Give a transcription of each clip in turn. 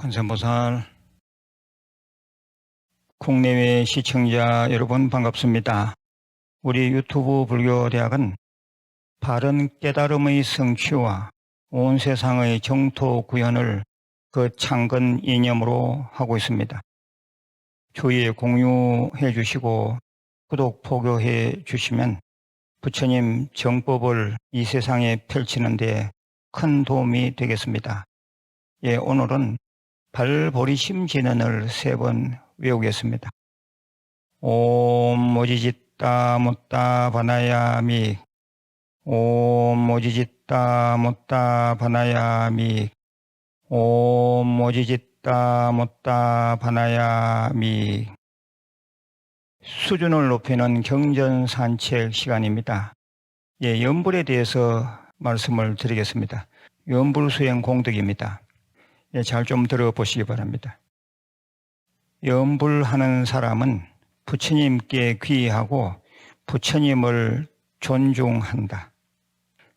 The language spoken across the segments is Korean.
관세음보살 국내외 시청자 여러분 반갑습니다. 우리 유튜브 불교대학은 바른 깨달음의 성취와 온 세상의 정토 구현을 그 창건 이념으로 하고 있습니다. 주위에 공유해 주시고 구독, 포교해 주시면 부처님 정법을 이 세상에 펼치는 데 큰 도움이 되겠습니다. 예, 오늘은 발보리심 진언을 세 번 외우겠습니다. 옴 모지짓다 못다 바나야미 옴 모지짓다 못다 바나야미 옴 모지짓다 못다 바나야미 수준을 높이는 경전 산책 시간입니다. 예, 연불에 대해서 말씀을 드리겠습니다. 연불 수행 공덕입니다. 예, 잘 좀 들어보시기 바랍니다. 염불하는 사람은 부처님께 귀하고 부처님을 존중한다.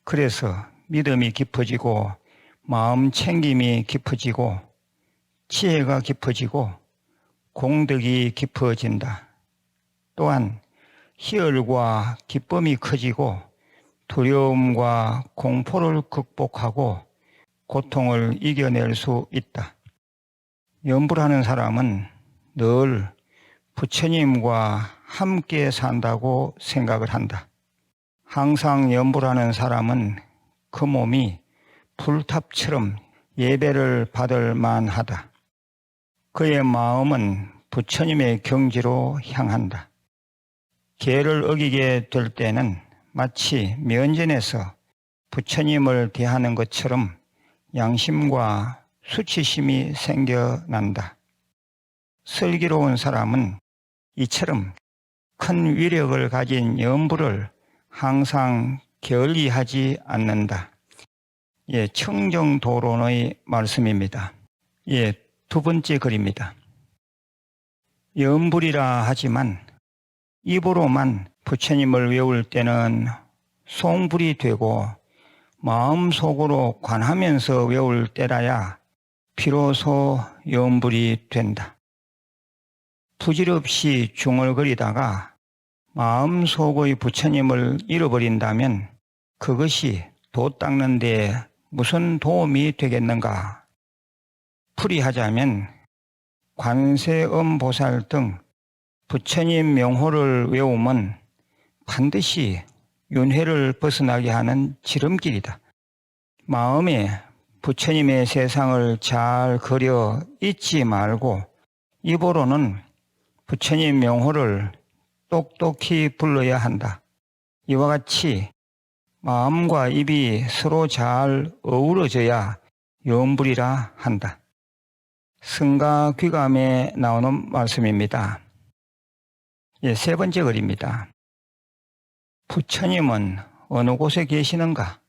그래서 믿음이 깊어지고 마음 챙김이 깊어지고 지혜가 깊어지고 공덕이 깊어진다. 또한 희열과 기쁨이 커지고 두려움과 공포를 극복하고 고통을 이겨낼 수 있다. 염불하는 사람은 늘 부처님과 함께 산다고 생각을 한다. 항상 염불하는 사람은 그 몸이 불탑처럼 예배를 받을 만하다. 그의 마음은 부처님의 경지로 향한다. 계를 어기게 될 때는 마치 면전에서 부처님을 대하는 것처럼 양심과 수치심이 생겨난다. 슬기로운 사람은 이처럼 큰 위력을 가진 염불을 항상 결리하지 않는다. 예, 청정도론의 말씀입니다. 예, 두 번째 글입니다. 염불이라 하지만 입으로만 부처님을 외울 때는 송불이 되고 마음속으로 관하면서 외울 때라야 비로소 염불이 된다. 부질없이 중얼거리다가 마음속의 부처님을 잃어버린다면 그것이 도 닦는 데 무슨 도움이 되겠는가? 풀이하자면 관세음 보살 등 부처님 명호를 외우면 반드시 윤회를 벗어나게 하는 지름길이다. 마음에 부처님의 세상을 잘 그려 잊지 말고 입으로는 부처님 명호를 똑똑히 불러야 한다. 이와 같이 마음과 입이 서로 잘 어우러져야 염불이라 한다. 승가 귀감에 나오는 말씀입니다. 예, 세 번째 글입니다. 부처님은 어느 곳에 계시는가?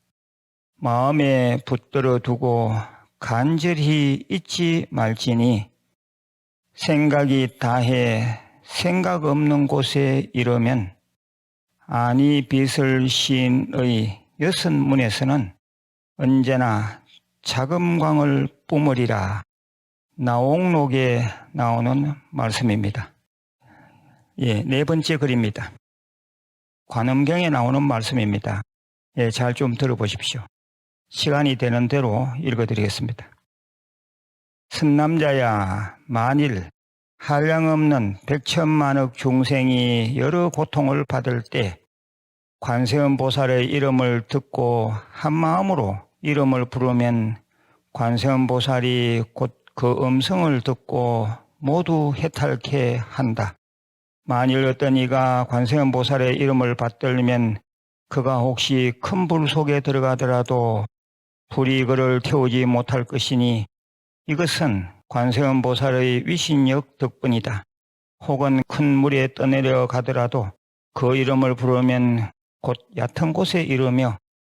마음에 붙들어 두고 간절히 잊지 말지니 생각이 다해 생각 없는 곳에 이르면 아니 빛을 시인의 여섯 문에서는 언제나 자금광을 뿜으리라 나옥록에 나오는 말씀입니다. 예, 네 번째 글입니다. 관음경에 나오는 말씀입니다. 예, 잘 좀 들어보십시오. 시간이 되는 대로 읽어드리겠습니다. 선남자야, 만일 한량 없는 백천만억 중생이 여러 고통을 받을 때 관세음 보살의 이름을 듣고 한 마음으로 이름을 부르면 관세음 보살이 곧 그 음성을 듣고 모두 해탈케 한다. 만일 어떤 이가 관세음 보살의 이름을 받들면 그가 혹시 큰 불 속에 들어가더라도 불이 그를 태우지 못할 것이니 이것은 관세음 보살의 위신력 덕분이다. 혹은 큰 물에 떠내려 가더라도 그 이름을 부르면 곧 얕은 곳에 이르며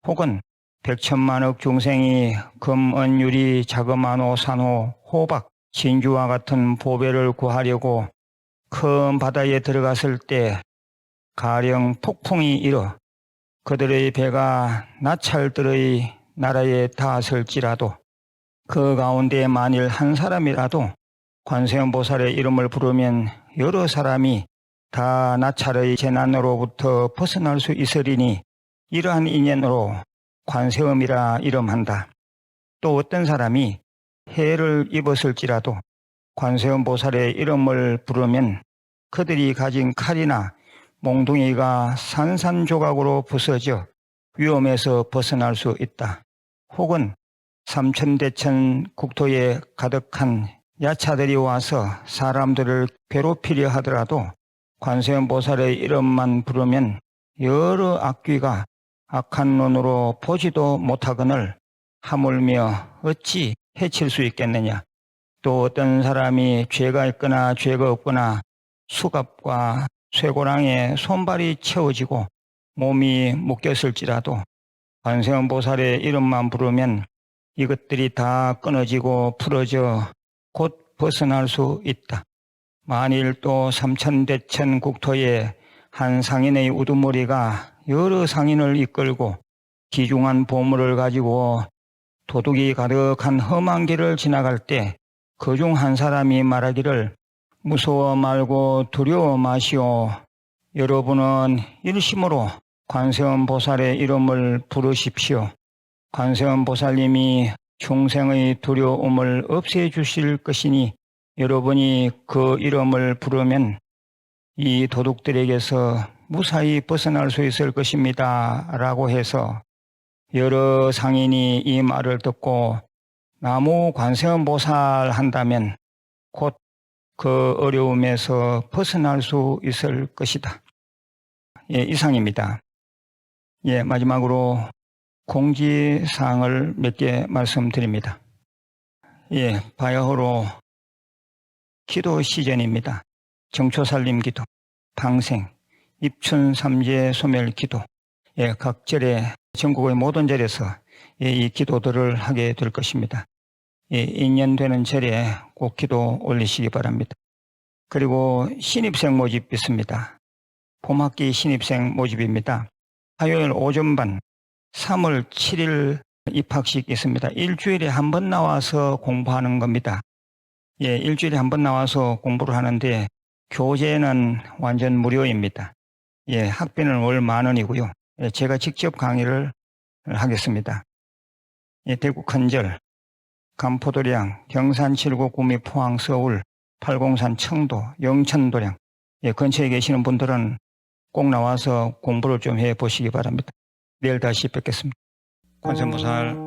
혹은 백천만억 중생이 금, 은, 유리, 자그마노, 산호, 호박, 진주와 같은 보배를 구하려고 큰 바다에 들어갔을 때 가령 폭풍이 일어 그들의 배가 나찰들의 나라에 닿았을지라도 그 가운데 만일 한 사람이라도 관세음보살의 이름을 부르면 여러 사람이 다 나찰의 재난으로부터 벗어날 수 있으리니 이러한 인연으로 관세음이라 이름한다. 또 어떤 사람이 해를 입었을지라도 관세음 보살의 이름을 부르면 그들이 가진 칼이나 몽둥이가 산산조각으로 부서져 위험에서 벗어날 수 있다. 혹은 삼천대천 국토에 가득한 야차들이 와서 사람들을 괴롭히려 하더라도 관세음 보살의 이름만 부르면 여러 악귀가 악한 눈으로 보지도 못하거늘 하물며 어찌 해칠 수 있겠느냐. 또 어떤 사람이 죄가 있거나 죄가 없거나 수갑과 쇠고랑에 손발이 채워지고 몸이 묶였을지라도 관세음 보살의 이름만 부르면 이것들이 다 끊어지고 풀어져 곧 벗어날 수 있다. 만일 또 삼천대천 국토에 한 상인의 우두머리가 여러 상인을 이끌고 귀중한 보물을 가지고 도둑이 가득한 험한 길을 지나갈 때 그 중 한 사람이 말하기를 무서워 말고 두려워 마시오. 여러분은 일심으로 관세음 보살의 이름을 부르십시오. 관세음 보살님이 중생의 두려움을 없애 주실 것이니 여러분이 그 이름을 부르면 이 도둑들에게서 무사히 벗어날 수 있을 것입니다. 라고 해서 여러 상인이 이 말을 듣고 나무 관세음 보살 한다면 곧 그 어려움에서 벗어날 수 있을 것이다. 예, 이상입니다. 예, 마지막으로 공지사항을 몇 개 말씀드립니다. 예, 바야흐로 기도 시즌입니다. 정초살림 기도, 방생, 입춘 삼재 소멸 기도, 예, 각 절에 전국의 모든 절에서 예, 이 기도들을 하게 될 것입니다. 예, 인연되는 절에 꼭 기도 올리시기 바랍니다. 그리고 신입생 모집 있습니다. 봄학기 신입생 모집입니다. 화요일 오전 반 3월 7일 입학식 있습니다. 일주일에 한 번 나와서 공부하는 겁니다. 예, 일주일에 한 번 나와서 공부를 하는데 교재는 완전 무료입니다. 예, 학비는 월 만 원이고요. 예, 제가 직접 강의를 하겠습니다. 예, 대구 큰절, 감포도량, 경산 칠곡 구미 포항 서울, 팔공산 청도, 영천도량 예, 근처에 계시는 분들은 꼭 나와서 공부를 좀 해 보시기 바랍니다. 내일 다시 뵙겠습니다. 관세음보살